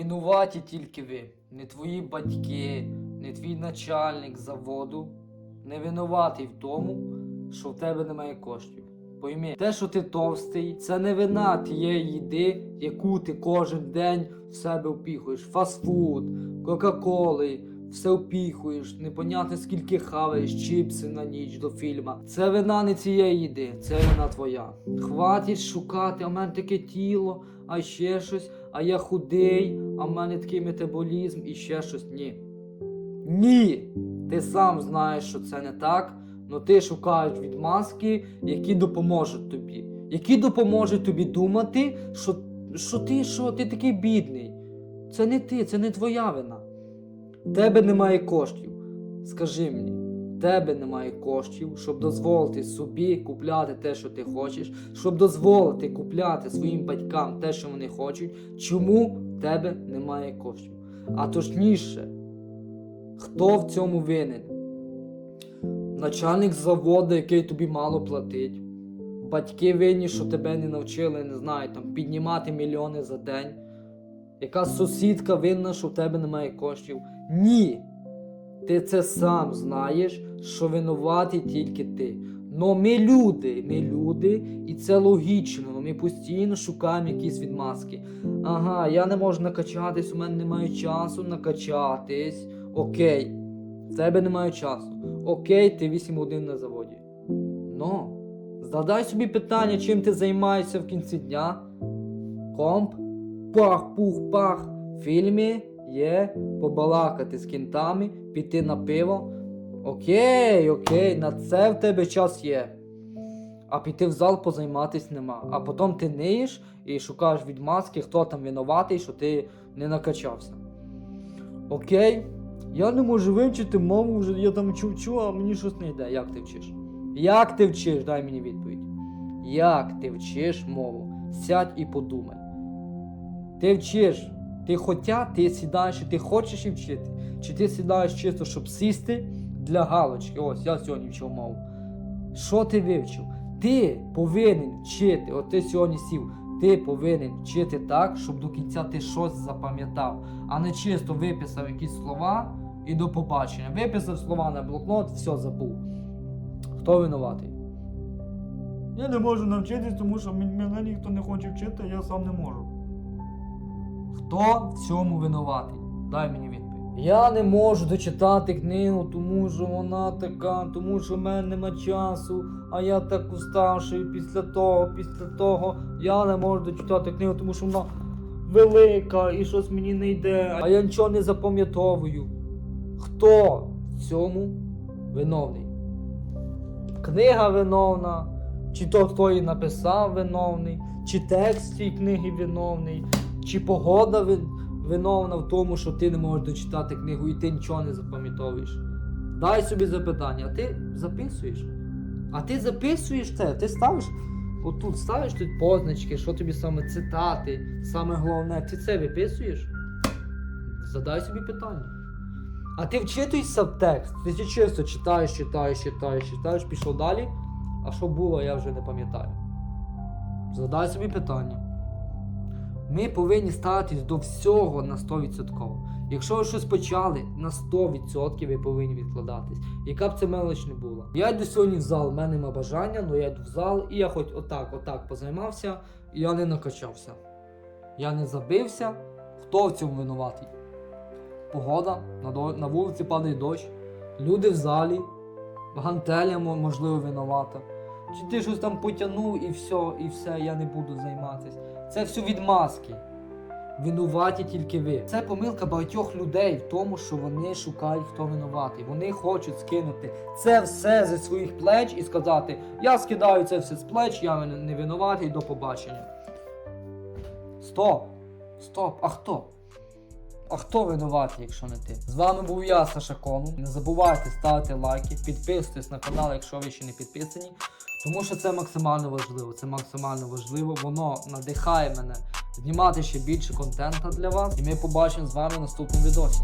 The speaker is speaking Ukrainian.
Винуваті тільки ви, не твої батьки, не твій начальник заводу, не винуватий в тому, що в тебе немає коштів. Пойми, те, що ти товстий, це не вина тієї їди, яку ти кожен день в себе впіхуєш. Фастфуд, Кока-Коли, все впіхуєш, непонятно скільки хаваєш, чіпси на ніч до фільма. Це вина не цієї їди, це вина твоя. Хватить шукати, а в мене таке тіло, а ще щось, а я худий, а в мене такий метаболізм і ще щось. Ні. Ні! Ти сам знаєш, що це не так, але ти шукаєш відмазки, які допоможуть тобі. Які допоможуть тобі думати, що, що ти що ти такий бідний. Це не ти, це не твоя вина. В тебе немає коштів. Скажи мені, тебе немає коштів, щоб дозволити собі купляти те, що ти хочеш, щоб дозволити купляти своїм батькам те, що вони хочуть. Чому в тебе немає коштів? А точніше, хто в цьому винен? Начальник заводу, який тобі мало платить. Батьки винні, що тебе не навчили, не знаю, там, піднімати мільйони за день. Яка сусідка винна, що в тебе немає коштів? Ні. Ти це сам знаєш, що винуватий тільки ти. Но ми люди, ми люди, і це логічно. Ми постійно шукаємо якісь відмазки. Ага, я не можу накачатись, у мене немає часу накачатись. Окей, в тебе немає часу. Окей, ти 8 годин на заводі. Ну, задай собі питання, чим ти займаєшся в кінці дня. Комп, пах, пух, пах. В фільмі є побалакати з кінтами, піти на пиво. Окей, окей, на це в тебе час є. А піти в зал позайматись нема. А потім ти ниєш і шукаєш відмазки, хто там винуватий, що ти не накачався. Окей, я не можу вивчити мову, вже я там чу-чу, а мені щось не йде. Як ти вчиш? Як ти вчиш? Дай мені відповідь. Як ти вчиш мову? Сядь і подумай. Ти вчиш. Ти хотя, ти сідаєш і ти хочеш і вчити. Чи ти сідаєш чисто, щоб сісти для галочки. Ось я сьогодні вчив мову. Що ти вивчив? Ти повинен вчити, от ти сьогодні сів, ти повинен вчити так, щоб до кінця ти щось запам'ятав, а не чисто виписав якісь слова і до побачення. Виписав слова на блокнот, все забув. Хто винуватий? Я не можу навчитись, тому що мене ніхто не хоче вчити, я сам не можу. Хто в цьому винуватий? Дай мені відповідь. Я не можу дочитати книгу, тому що вона така, тому що в мене нема часу, а я так уставший після того, після того. Я не можу дочитати книгу, тому що вона велика і щось мені не йде, а я нічого не запам'ятовую. Хто в цьому виновний? Книга виновна, чи то, хто її написав, виновний, чи текст цієї книги виновний, чи погода ви- виновна в тому, що ти не можеш дочитати книгу і ти нічого не запам'ятовуєш. Дай собі запитання, а ти записуєш. А ти записуєш це, ти ставиш. Отут ставиш тут позначки, що тобі саме цитати, саме головне, ти це виписуєш? Задай собі питання. А ти вчитуєшся в текст. Ти чи чисто читаєш, читаєш, читаєш, читаєш, пішов далі. А що було, я вже не пам'ятаю. Задай собі питання. Ми повинні ставитись до всього на 100%. Якщо ви щось почали, на 100% ви повинні відкладатись. Яка б це мелоч не була. Я йду сьогодні в зал, в мене нема бажання, але я йду в зал і я хоч отак, отак позаймався, і я не накачався. Я не забився. Хто в цьому винуватий? Погода, на, до... на вулиці падає дощ, люди в залі, гантеля можливо винувата. Чи ти щось там потягнув і все, і все, я не буду займатися. Це все відмазки. Винуваті тільки ви. Це помилка багатьох людей в тому, що вони шукають, хто винуватий. Вони хочуть скинути це все зі своїх плеч і сказати: я скидаю це все з плеч, я не винуватий, до побачення. Стоп! Стоп! А хто? А хто винуватий, якщо не ти? З вами був я, Саша Кому. Не забувайте ставити лайки, підписуйтесь на канал, якщо ви ще не підписані. Тому що це максимально важливо. Це максимально важливо. Воно надихає мене знімати ще більше контента для вас. І ми побачимо з вами в наступному відосі.